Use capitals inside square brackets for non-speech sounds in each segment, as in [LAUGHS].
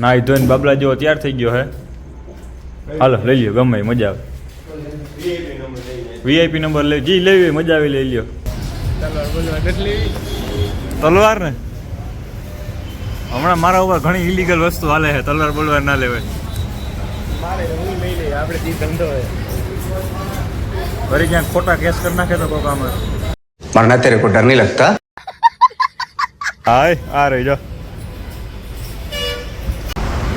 નાહી ધોઈને બાબલા જેવો તૈયાર થઈ ગયો હે. હાલો લઈ લ્યો ગમે મજા આવે. વીઆઈપી નંબર લઈ જી લેવી મજા આવી લઈ લ્યો. તલવાર ને? હમણાં મારા ઉપર ઘણી ઇલીગલ વસ્તુ હાલે છે તલવાર બોલવાર ના લેવાય. ફરી ક્યાંક ખોટા કેસ કરી નાખે તો કોઈ કામ મારા તેરે કોઈ ડર નહીં લગતા? હાય આ રહી જાઓ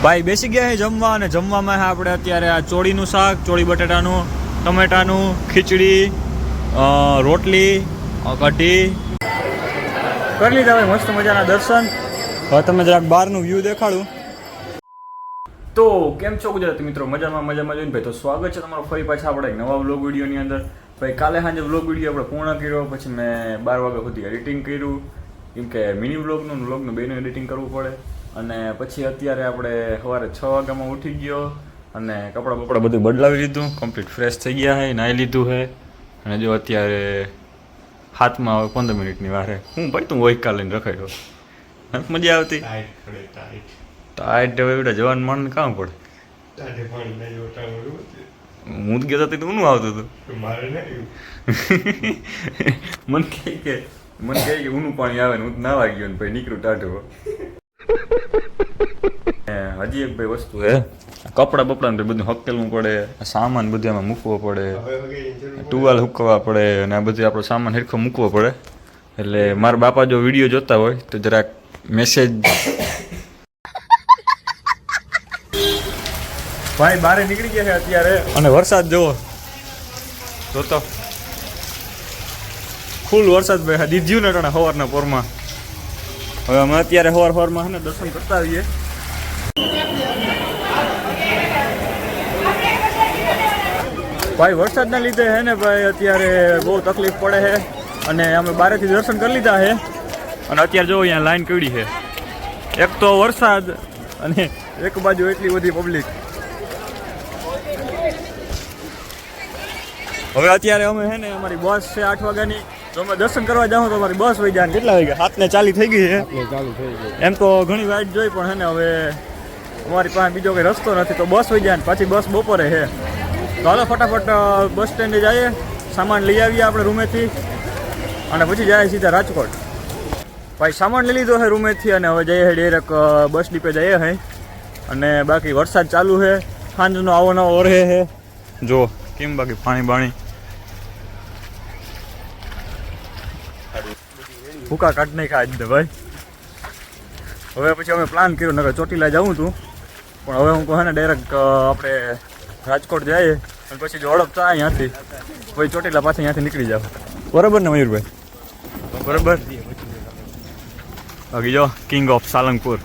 ભાઈ બેસી ગયા છે જમવા અને જમવામાં આપણે અત્યારે આ ચોળીનું શાક ચોળી બટાટાનું ટમેટાનું ખીચડી રોટલી કઢી કરી લીધા ભાઈ મસ્ત મજાના દર્શન. હવે તમે જરાક બહારનું વ્યૂ દેખાડું. તો કેમ છો ગુજરાતી મિત્રો? મજામાં મજામાં જોઈને. ભાઈ તો સ્વાગત છે તમારું ફરી પાછા આપણે એક નવા વ્લોગ વિડીયોની અંદર. ભાઈ કાલે સાંજે બ્લોગ વીડિયો આપણે પૂર્ણ કર્યો પછી મેં બાર વાગ્યા સુધી એડિટિંગ કર્યું. કેમ કે મિની વ્લોગનું બ્લોગનું બેનું એડિટિંગ કરવું પડે. અને પછી અત્યારે આપણે સવારે છ વાગ્યામાં ઉઠી ગયો અને કપડાં બપડા બધું બદલાવી લીધું કમ્પ્લીટ ફ્રેશ થઈ ગયા છે નાહી લીધું છે અને જો અત્યારે હાથમાં આવે પંદર મિનિટની વારે હું. ભાઈ તું વહીકા લઈને રખાયો મજા આવતી? ટાઈટ હવે બેટા જવાન મન કામ પડે. હું જ ગયો તો નું આવતું હતું? [LAUGHS] મન કહે કે મન કહે કે ઊનું પાણી આવે ને હું નાવા ગયો ને ભાઈ નીકળું ટાઢો હે, હજી એક ભાઈ વસ્તુ હે કપડા બપડા બધું હકેલવું પડે સામાન બધું એમાં મૂકવો પડે ટુવાલ હૂકવા પડે અને આ બધું આપણો સામાન હેરખો મૂકવો પડે. એટલે મારા બાપા જો વીડિયો જોતા હોય તો જરાક મેસેજ ભાઈ બારે નીકળી ગયા છે અત્યારે. અને વરસાદ જુઓ. જોતો. ફૂલ વરસાદ ભાઈ દીધ્યું ને ટાણા સવારના પોરમાં. હવે અમે અત્યારે સવાર સવારમાં ને દર્શન કરતા આવીએ. ભાઈ વરસાદના લીધે હે ને ભાઈ અત્યારે બહુ તકલીફ પડે છે અને અમે બારેથી દર્શન કરી લીધા છે અને અત્યારે જો અહીંયા લાઈન કેવડી છે એક તો વરસાદ અને એક બાજુ એટલી બધી પબ્લિક હવે અત્યારે અમે છે ને અમારી બસ છે આઠ વાગ્યાની. તો અમે દર્શન કરવા જાઉં તો અમારી બસ વહી જાય કેટલા વાગ્યા? હાથને ચાલી થઈ ગઈ છે એમ તો ઘણી વાઈટ જોઈ પણ હે ને હવે અમારી પાસે બીજો કંઈ રસ્તો નથી, તો બસ હોય જાય ને પાછી બસ બપોરે છે. તો હાલો ફટાફટ બસ સ્ટેન્ડે જઈએ, સામાન લઈ આવીએ આપણે રૂમેથી, અને પછી જાય સીધા રાજકોટ. ભાઈ, સામાન લઈ લીધો છે રૂમેથી અને હવે જઈએ ડાયરેક બસ ડીપે જઈએ હે અને બાકી વરસાદ ચાલુ છે, સાંજનો આવો નવો ઓરહે છે જો કેમ બાકી પાણી બાણી. ભૂકા કાઢ નહીં ખાય જ ભાઈ. હવે પછી અમે પ્લાન કર્યો, નકર ચોટીલા જવું હતું પણ હવે હું કહે ને ડાયરેક્ટ આપણે રાજકોટ જઈએ અને પછી જો હડપ થાય અહીંયાથી. પછી ચોટીલા પાછા અહીંયાથી નીકળી જાવ બરાબર ને મયુરભાઈ? બરાબર. બાકી જો કિંગ ઓફ સાલંગપુર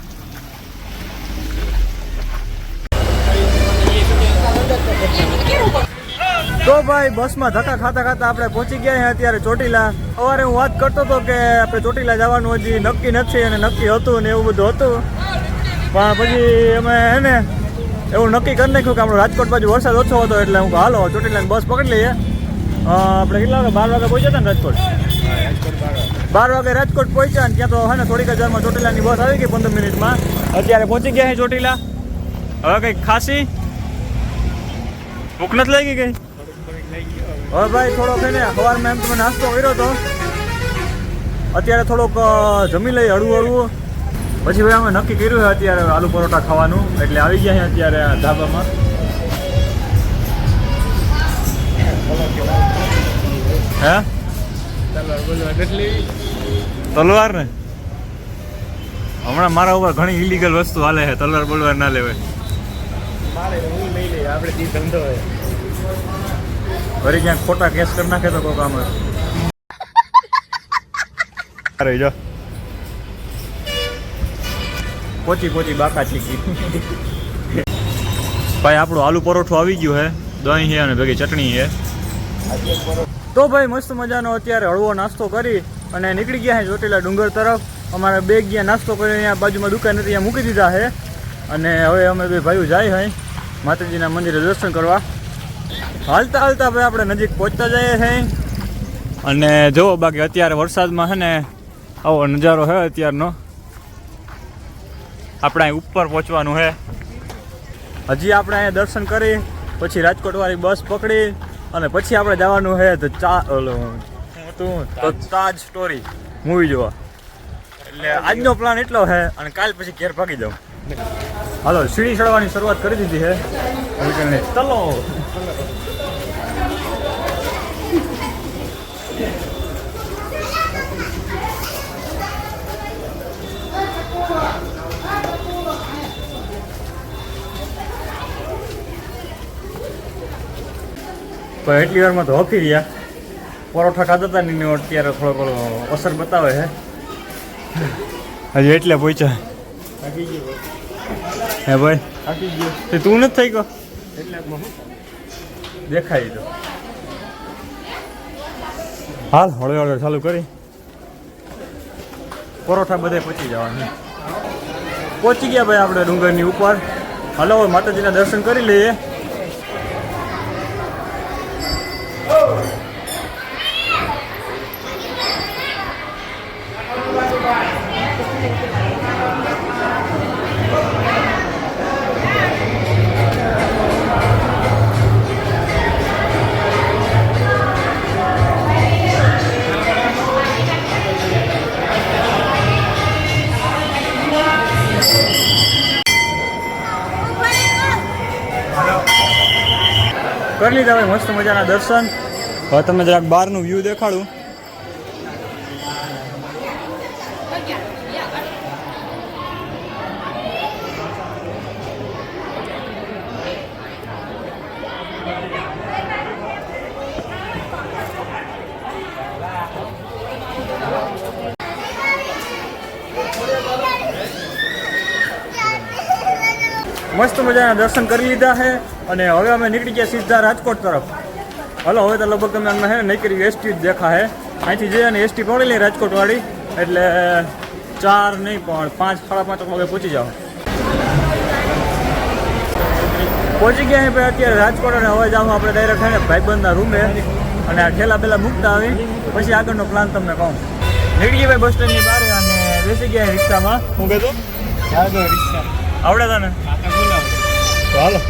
તો ભાઈ, બસમાં ધક્કા ખાતા ખાતા આપણે પહોંચી ગયા અત્યારે ચોટીલા. સવારે હું વાત કરતો હતો કે આપણે ચોટીલા જવાનું હજી નક્કી નથી અને નક્કી હતું ને એવું બધું હતું. પણ પછી અમે હે ને એવું નક્કી કરી નાખ્યું કે આપણો રાજકોટ બાજુ વરસાદ ઓછો હતો એટલે હું હાલો ચોટીલાની બસ પકડી લઈએ. આપણે કેટલા વાગે? બાર વાગે પહોંચ્યા હતા ને રાજકોટ? બાર વાગે રાજકોટ પહોંચ્યા ને ત્યાં તો હે ને થોડીક હજારમાં ચોટીલાની બસ આવી ગઈ પંદર મિનિટમાં. અત્યારે પહોંચી ગયા છે ચોટીલા. હવે કંઈક ખાસી ભૂખ નથી લાગી ગઈ હવે ભાઈ થોડોક છે ને સવારમાં એમ તમે નાસ્તો કર્યો હતો અત્યારે થોડોક જમી લઈ હળવું હળવું. પછી ભાઈ અમે નક્કી કર્યું હોય અત્યારે આલુ પરોઠા ખાવાનું. એટલે આવી ગયા અત્યારે આ ધાબામાં. હે? તલવાર ને? હમણાં મારા ઉપર ઘણી ઇલીગલ વસ્તુ હાલે છે. તલવાર બોલવાર ના લેવાય. ફરી ક્યાંક ખોટા કેસ કરી નાખે તો કોઈ કામ અરે જો. પોચી પોચી બાકા ચીકી ભાઈ, આપણું આલુ પરોઠું આવી ગયું હે. દહીં છે અને ભેગી ચટણી છે તો ભાઈ, મસ્ત મજાનો અત્યારે હળવો નાસ્તો કરી અને નીકળી ગયા છે ચોટીલા ડુંગર તરફ. અમારે બે ગયા નાસ્તો કરી અહીંયા બાજુમાં દુકાન હતી, અહીંયા મૂકી દીધા છે અને હવે અમે બે ભાઈઓ જાય છે માતાજીના મંદિરે દર્શન કરવા. હાલતા હાલતા ભાઈ, આપણે નજીક પહોંચતા જઈએ છીએ અને જુઓ બાકી અત્યારે વરસાદમાં છે ને, આવો નજારો છે અત્યારનો. આપણે અહીં ઉપર પહોંચવાનું છે. હજી આપણે અહીંયા દર્શન કરી, પછી રાજકોટવાળી બસ પકડી, અને પછી આપણે જવાનું છે તો ચા તો તાજ સ્ટોરી મૂવી જોવા. એટલે આજનો પ્લાન એટલો છે, અને કાલ પછી ઘેર ભાગી જાઉં. હાલો, સીડી ચડવાની શરૂઆત કરી દીધી છે. ચલો. પણ એટલી વારમાં તો હફી રહ્યા પરોઠા ખાધા હતા ને અત્યારે થોડો થોડો અસર બતાવે છે. હજી એટલે પહોંચ્યા હે ભાઈ? તે તું નથી થઈ ગયો? દેખાય તો. હાલ હળવે હળવે ચાલુ કરી. પરોઠા બધે પહોંચી જવાના. પહોંચી ગયા ભાઈ આપણે ડુંગરની ઉપર. હલો માતાજીના દર્શન કરી લઈએ. કરી લીધા ભાઈ મસ્ત મજાના દર્શન. હવે તમે જરાક બહારનું વ્યૂ દેખાડું. મસ્ત મજાના દર્શન કરી લીધા છે અને હવે અમે નીકળી ગયા સીધા રાજકોટ તરફ. હલો હવે તો લગભગ તમે અમને હે નહીં એસટી જ દેખા હે. અહીંથી જઈએ અને એસટી પકડી લઈએ રાજકોટવાળી એટલે ચાર નહીં પણ પાંચ સાડા પાંચ વાગે પહોંચી જાઓ. પહોંચી ગયા છે ભાઈ અત્યારે રાજકોટ અને હવે જાઉં આપણે ડાયરેક્ટ છે ને ભાઈબંધના રૂમે અને આ ઠેલા પહેલાં મૂકતા આવી પછી આગળનો પ્લાન તમને કહું. નીકળી ગયા ભાઈ બસ સ્ટેન્ડની બહાર અને બેસી ગયા રિક્ષામાં. હું કહેતો? આવડે તને હાલો.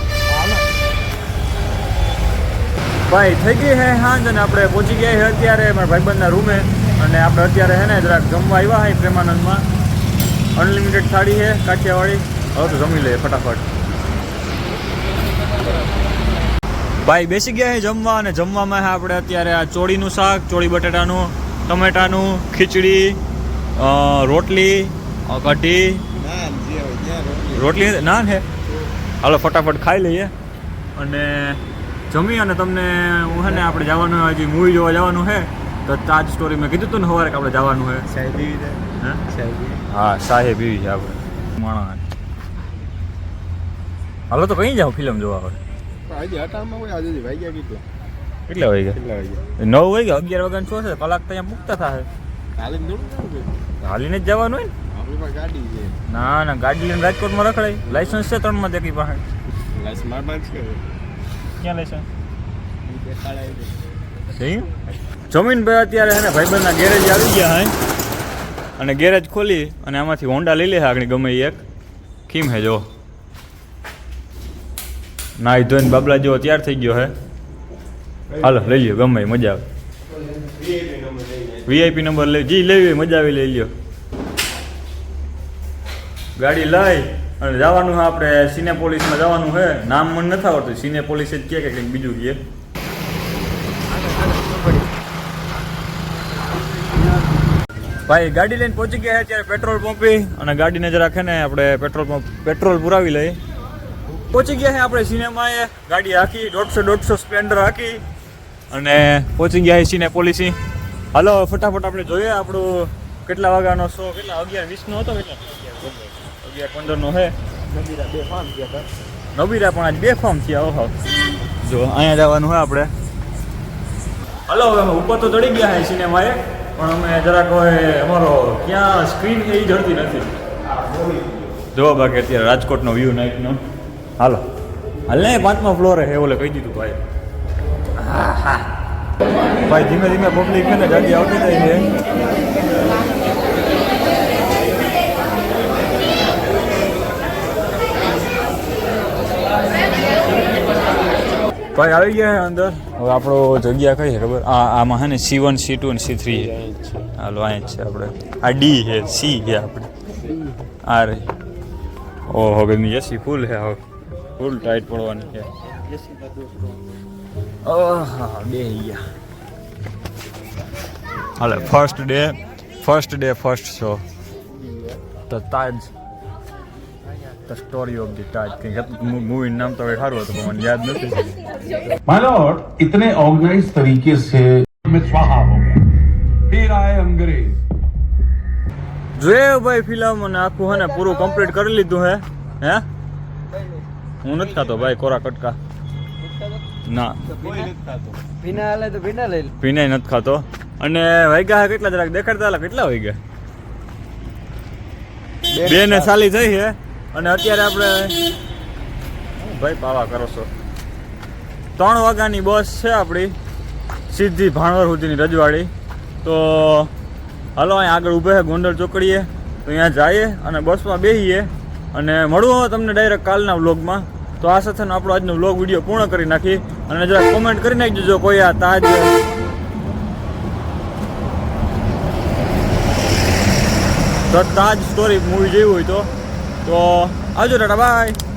ભાઈ થઈ ગઈ હે હાંજ અને આપણે પહોંચી ગયા છે અત્યારે મારા ભાઈબંધના રૂમે. અને આપણે અત્યારે હે ને જરાક જમવા આવ્યા હે પ્રેમાનંદમાં. અનલિમિટેડ થાળી છે કાઠિયાવાડી. હવે તો જમી લઈએ ફટાફટ. ભાઈ બેસી ગયા છે જમવા અને જમવામાં છે આપણે અત્યારે આ ચોળીનું શાક ચોળી બટેટાનું ટમેટાનું ખીચડી રોટલી કઢી. રોટલી. નાન છે હાલો ફટાફટ ખાઈ લઈએ. અને જમી અને તમને હું છે ને આપણે જવાનું હજી મૂવી જોવા જવાનું છે તો તાજ સ્ટોરી મેં કીધું હતું ને સવારે કે આપણે જવાનું છે? હે? હા સાહેબ એવી છે આપણે. માણસ. હાલો તો કઈ જાઉં ફિલ્મ જોવા આવે કેટલા? વાગ્યા? નવ વાગ્યા અગિયાર વાગ્યાનું શું છે કલાક તો અહીંયા પૂગતા થાય હાલીને જ જવાનું હોય ને? ના ના ગાડી લઈને રાજકોટમાં રખડાય. લાયસન્સ છે ત્રણમાં દેખી પાસે. ક્યાં લાયસન્સ જમીન ભાઈ અત્યારે છે ને ભાઈબંધના ગેરેજ આવી ગયા હે. અને ગેરેજ ખોલી અને આમાંથી હોન્ડા લઈ લે આગળ ગમે એક. કેમ હે જો? નાઈ ધોઈને બાબલા જેવો તૈયાર થઈ ગયો હે. હાલો લઈ લ્યો ગમે મજા આવે. વીઆઈપી નંબર લઈ જી લેવી મજા આવી લઈ લ્યો. ગાડી લઈ અને જવાનું છે આપણે સિનેપોલિસમાં જવાનું છે. નામ મને નથી આવડતું. સિનેપોલિસ જ કે કંઈક બીજું કે ભાઈ, ગાડી લઈને પહોંચી ગયા છે અત્યારે પેટ્રોલ પંપી અને ગાડીને જરા છે ને આપણે પેટ્રોલ પંપ પેટ્રોલ પુરાવી લઈ પહોંચી ગયા છે આપણે સિનેમાએ ગાડી હાકી, દોઢસો દોઢસો સ્પ્લેન્ડર હાકી. અને પહોંચી ગયા છે સિને પોલિસી હાલો, ફટાફટ આપણે જોઈએ આપણું કેટલા વાગ્યાનો શો કેટલા? અગિયાર વીસનો હતો કેટલા? અગિયાર પંદરનો હે? નબીરા બે ફોર્મ કહેભાઈ નબીરા પણ આજ બે ફોર્મ થયા ઓહો. જો અહીંયા જવાનું હોય આપણે. હલો હવે અમે ઉપર તો ચડી ગયા છે સિનેમાએ પણ અમે જરાક હવે અમારો ક્યાં સ્ક્રીન એ જડતી નથી. જોવા બાકી અત્યારે રાજકોટનો વ્યૂ નાઇટનો હાલો. હાલ ને પાંચમા ફ્લોરે હે ઓલે કહી દીધું ભાઈ. ભાઈ ધીમે ધીમે પબ્લિક છે ને ગાડી આવતી જાય છે. ભાઈ આવી ગયા અંદર? હવે આપણો જગ્યા કઈ છે ખબર? આ આમાં હે ને સી વન સી ટુ અને સી થ્રી છે. હાલો અહીં છે આપણે. આ ડી છે સી છે આપણે. આ રે ઓહો ગમી એસી ફૂલ છે હવે. ફૂલ ટાઈટ પડવાની છે. ઓહા બે ગયા હાલે first day first day first show તો Taj The story of the Taj કંઈક મૂવીનું નામ તો હવે સારું હતું પણ મને યાદ નથી माय लॉर्ड इतने ऑर्गेनाइज तरीके से में स्वाहा हो गया फिर आए अंग्रेज જોયે ભાઈ ફિલ્મ અને આખું હે ને પૂરું કમ્પ્લીટ કરી લીધું હે હે હું નથી ખાતો ભાઈ કોરા કટકા ના ભીના હાલે તો ભીના લઈ લે. પીને નથી ખાતો અને વાગ્યા હે કેટલા જરાક દેખાડતા હતા કેટલા વાગ્યા બે ને સાલી થઈ છે અને અત્યારે આપણે ભાઈ પાવા કરો છો? ત્રણ વાગ્યાની બસ છે આપણી, સીધી ભાણવર સુધીની રજવાડી. તો હાલો અહીં આગળ ઊભે છે ગોંડલ ચોકડીએ. તો અહીંયા જઈએ અને બસમાં બેસીએ અને મળવું હવે તમને ડાયરેક્ટ કાલના વ્લોગમાં. તો આ સાથેનો આપણો આજનો વ્લોગ વીડિયો પૂર્ણ કરી નાખી અને જરા કોમેન્ટ કરી નાખજો જો કોઈ આ તાજ તો તાજ સ્ટોરી મૂવી જેવી હોય તો. તો આવજો ટાટા બાય.